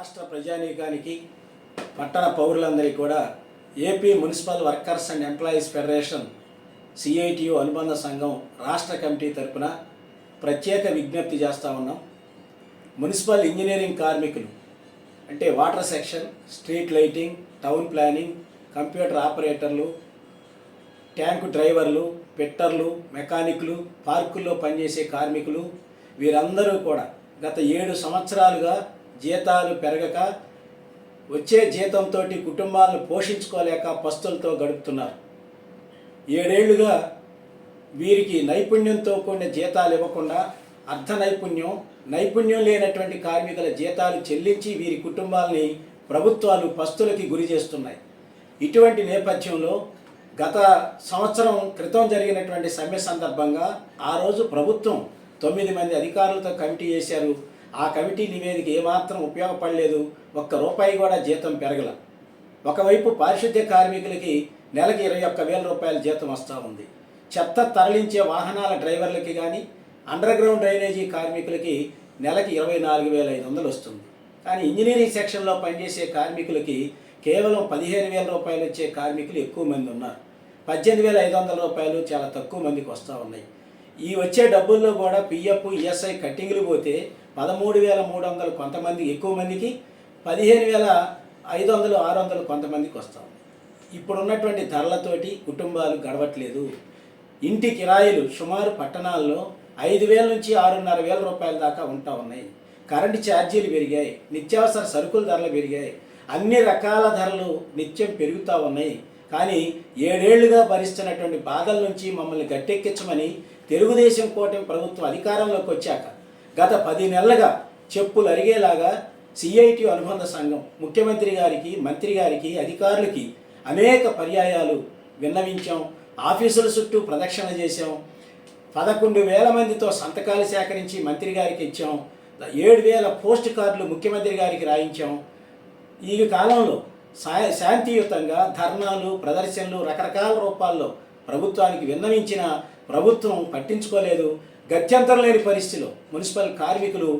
రాష్ట్ర ప్రజానీకానికి పట్టణ పౌరులందరికీ కూడా AP municipal workers and employees federation CITU అనుబంధ సంఘం రాష్ట్ర కమిటీ తరపున ప్రత్యేక విజ్ఞప్తి చేస్తూ ఉన్నాం. మున్సిపల్ ఇంజనీరింగ్ కార్మికులు అంటే water section street lighting town planning computer ఆపరేటర్లు ట్యాంకు డ్రైవర్లు పిట్టర్లు మెకానిక్లు పార్కుల్లో పనిచేసే కార్మికులు వీరందరూ కూడా గత ఏడు సంవత్సరాలుగా జీతాలు పెరగక వచ్చే జీతంతో కుటుంబాలను పోషించుకోలేక పస్తులతో గడుపుతున్నారు. ఏడేళ్ళుగా వీరికి నైపుణ్యంతో కూడిన జీతాలు ఇవ్వకుండా అర్ధ నైపుణ్యం నైపుణ్యం లేనటువంటి కార్మికుల జీతాలు చెల్లించి వీరి కుటుంబాలని ప్రభుత్వాలు పస్తులకి గురి చేస్తున్నాయి. ఇటువంటి నేపథ్యంలో గత సంవత్సరం క్రితం జరిగినటువంటి సమ్మె సందర్భంగా ఆ రోజు ప్రభుత్వం తొమ్మిది మంది అధికారులతో కమిటీ చేశారు ఆ కమిటీ నివేదిక ఏమాత్రం ఉపయోగపడలేదు. ఒక్క రూపాయి కూడా జీతం పెరగల. ఒకవైపు పారిశుద్ధ్య కార్మికులకి నెలకి ఇరవై ఒక్క వేల రూపాయల జీతం వస్తూ ఉంది. చెత్త తరలించే వాహనాల డ్రైవర్లకి కానీ అండర్ గ్రౌండ్ డ్రైనేజీ కార్మికులకి నెలకి ఇరవై నాలుగు వేల ఐదు వందలు వస్తుంది. కానీ ఇంజనీరింగ్ సెక్షన్లో పనిచేసే కార్మికులకి కేవలం పదిహేను వేల రూపాయలు వచ్చే కార్మికులు ఎక్కువ మంది ఉన్నారు. పద్దెనిమిది వేల ఐదు వందల రూపాయలు చాలా తక్కువ మందికి వస్తూ ఉన్నాయి. ఈ వచ్చే డబ్బుల్లో కూడా పిఎఫ్ ఈఎస్ఐ కట్టింగ్లు పోతే పదమూడు వేల మూడు వందలు కొంతమంది ఎక్కువ మందికి పదిహేను వేల ఐదు వందలు ఆరు వందలు కొంతమందికి వస్తాం. ఇప్పుడున్నటువంటి ధరలతోటి కుటుంబాలు గడవట్లేదు. ఇంటి కిరాయిలు సుమారు పట్టణాల్లో ఐదు వేల నుంచి ఆరున్నర వేల రూపాయల దాకా ఉంటా ఉన్నాయి. కరెంటు ఛార్జీలు పెరిగాయి నిత్యావసర సరుకుల ధరలు పెరిగాయి. అన్ని రకాల ధరలు నిత్యం పెరుగుతూ ఉన్నాయి. కానీ ఏడేళ్ళుగా భరిస్తున్నటువంటి బాధల నుంచి మమ్మల్ని గట్టెక్కించమని తెలుగుదేశం కూటమి ప్రభుత్వం అధికారంలోకి వచ్చాక గత పది నెలలుగా చెప్పులు అరిగేలాగా సిఐటి అనుబంధ సంఘం ముఖ్యమంత్రి గారికి మంత్రి గారికి అధికారులకి అనేక పర్యాయాలు విన్నవించాం. ఆఫీసుల చుట్టూ ప్రదక్షిణ చేశాం. పదకొండు వేల మందితో సంతకాలు సేకరించి మంత్రి గారికి ఇచ్చాం. ఏడు వేల పోస్ట్ కార్డులు ముఖ్యమంత్రి గారికి రాయించాం. ఈ కాలంలో శా శాంతియుతంగా ధర్నాలు ప్రదర్శనలు రకరకాల రూపాల్లో ప్రభుత్వానికి విన్నవించిన ప్రభుత్వం పట్టించుకోలేదు. గత్యంతరం లేని పరిస్థితిలో మున్సిపల్ కార్మికులు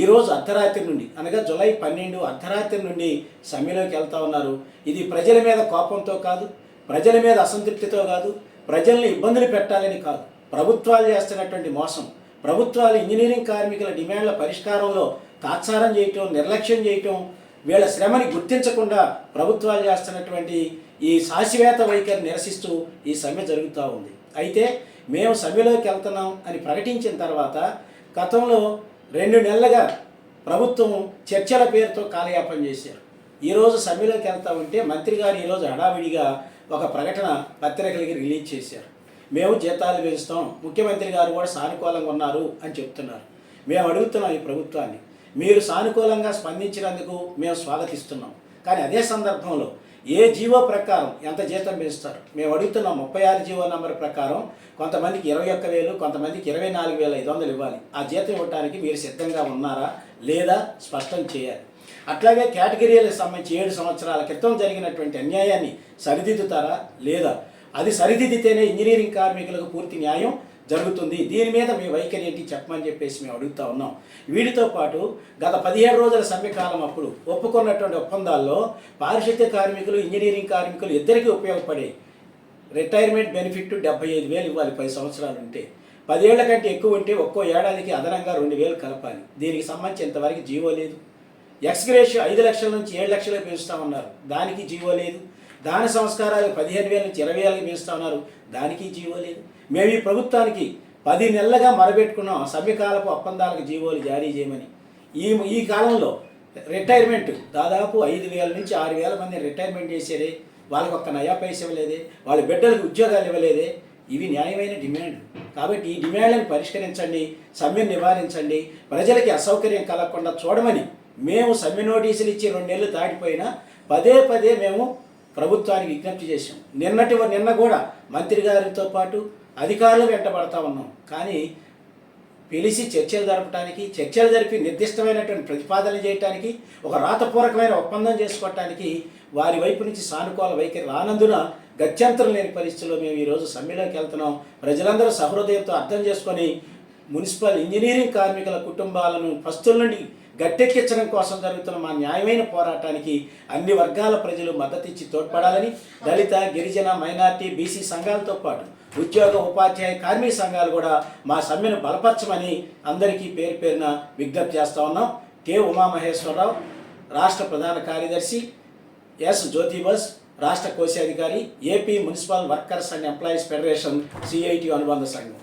ఈరోజు అర్ధరాత్రి నుండి అనగా జులై పన్నెండు అర్ధరాత్రి నుండి సమ్మెలోకి వెళ్తా ఉన్నారు. ఇది ప్రజల మీద కోపంతో కాదు ప్రజల మీద అసంతృప్తితో కాదు ప్రజల్ని ఇబ్బందులు పెట్టాలని కాదు. ప్రభుత్వాలు చేస్తున్నటువంటి మోసం ప్రభుత్వాలు ఇంజనీరింగ్ కార్మికుల డిమాండ్ల పరిష్కారంలో తాత్సారం చేయటం నిర్లక్ష్యం చేయటం వీళ్ళ శ్రమని గుర్తించకుండా ప్రభుత్వాలు చేస్తున్నటువంటి ఈ సాసివేత వైఖరి నిరసిస్తూ ఈ సమ్మె జరుగుతూ ఉంది. అయితే మేము సమ్మెలోకి వెళ్తున్నాం అని ప్రకటించిన తర్వాత గతంలో రెండు నెలలుగా ప్రభుత్వం చర్చల పేరుతో కాలయాపన చేశారు. ఈరోజు సమ్మెలోకి వెళ్తా ఉంటే మంత్రి గారు ఈరోజు హడావిడిగా ఒక ప్రకటన పత్రికలకి రిలీజ్ చేశారు. మేము జీతాలు పెంచుతాం ముఖ్యమంత్రి గారు కూడా సానుకూలంగా ఉన్నారు అని చెప్తున్నారు. మేము అడుగుతున్నాం ఈ ప్రభుత్వాన్ని. మీరు సానుకూలంగా స్పందించినందుకు మేము స్వాగతిస్తున్నాం. కానీ అదే సందర్భంలో ఏ జీవో ప్రకారం ఎంత జీతం పెంచుతారు? మేము అడుగుతున్న ముప్పై ఆరు జీవో నంబర్ ప్రకారం కొంతమందికి ఇరవై ఒక్క వేలు కొంతమందికి ఇరవై నాలుగు వేల ఐదు వందలు ఇవ్వాలి. ఆ జీతం ఇవ్వడానికి మీరు సిద్ధంగా ఉన్నారా లేదా స్పష్టం చేయాలి. అట్లాగే కేటగిరీలకు సంబంధించి ఏడు సంవత్సరాల క్రితం జరిగినటువంటి అన్యాయాన్ని సరిదిద్దుతారా లేదా? అది సరిదిద్దితేనే ఇంజనీరింగ్ కార్మికులకు పూర్తి న్యాయం జరుగుతుంది. దీని మీద మీ వైఖరి ఏంటి చెప్పమని చెప్పేసి మేము అడుగుతా ఉన్నాం. వీటితో పాటు గత పదిహేడు రోజుల సమ్మె అప్పుడు ఒప్పుకున్నటువంటి ఒప్పందాల్లో పారిశుద్ధ్య కార్మికులు ఇంజనీరింగ్ కార్మికులు ఇద్దరికీ ఉపయోగపడే రిటైర్మెంట్ బెనిఫిట్ డెబ్బై ఐదు వేలు ఇవ్వాలి పది సంవత్సరాలు ఉంటే. పదేళ్ళ కంటే ఎక్కువ ఉంటే ఒక్కో ఏడాదికి అదనంగా రెండు వేలు కలపాలి. దీనికి సంబంధించి ఇంతవరకు జీవో లేదు. ఎక్స్గ్రేషియో ఐదు లక్షల నుంచి ఏడు లక్షలకు పెంచుతామన్నారు దానికి జీవో లేదు. దాని సంస్కారాలు పదిహేను వేల నుంచి ఇరవై వేలకి పెంచుతా ఉన్నారు. దానికి జీవో లేదు. మేము ఈ ప్రభుత్వానికి పది నెలలుగా మరబెట్టుకున్నాం. సమ్మెకాలపు ఒప్పందాలకు జీవోలు జారీ చేయమని. ఈ ఈ కాలంలో రిటైర్మెంట్ దాదాపు ఐదు వేల నుంచి ఆరు వేల మంది రిటైర్మెంట్ చేసేదే. వాళ్ళకి ఒక్క నయా పైస ఇవ్వలేదే. వాళ్ళ బిడ్డలకు ఉద్యోగాలు ఇవ్వలేదే. ఇవి న్యాయమైన డిమాండ్. కాబట్టి ఈ డిమాండ్లను పరిష్కరించండి. సమ్మెను నివారించండి. ప్రజలకి అసౌకర్యం కలగకుండా చూడమని మేము సమ్మె నోటీసులు ఇచ్చి రెండు దాటిపోయినా పదే పదే మేము ప్రభుత్వానికి విజ్ఞప్తి చేశాం. నిన్నటి నిన్న కూడా మంత్రి గారితో పాటు అధికారులు వెంటబడతా ఉన్నాం. కానీ పిలిచి చర్చలు జరపడానికి చర్చలు జరిపి నిర్దిష్టమైనటువంటి ప్రతిపాదన చేయడానికి ఒక రాతపూర్వకమైన ఒప్పందం చేసుకోవటానికి వారి వైపు నుంచి సానుకూల వైఖరి రానందున గత్యంతరం లేని పరిస్థితుల్లో మేము ఈరోజు సమ్మెలోకి వెళ్తున్నాం. ప్రజలందరూ సహృదయంతో అర్థం చేసుకొని మున్సిపల్ ఇంజనీరింగ్ కార్మికుల కుటుంబాలను ఫస్టుల నుండి గట్టెక్కించడం కోసం జరుగుతున్న మా న్యాయమైన పోరాటానికి అన్ని వర్గాల ప్రజలు మద్దతిచ్చి తోడ్పడాలని దళిత గిరిజన మైనార్టీ బీసీ సంఘాలతో పాటు ఉద్యోగ ఉపాధ్యాయ కార్మిక సంఘాలు కూడా మా సమ్మెను బలపరచమని అందరికీ పేరు పేరున విజ్ఞప్తి చేస్తా ఉన్నాం. కె. ఉమామహేశ్వరరావు రాష్ట్ర ప్రధాన కార్యదర్శి ఎస్. జ్యోతిబస్ రాష్ట్ర కోశాధికారి AP municipal workers and employees federation CIT అనుబంధ సంఘం.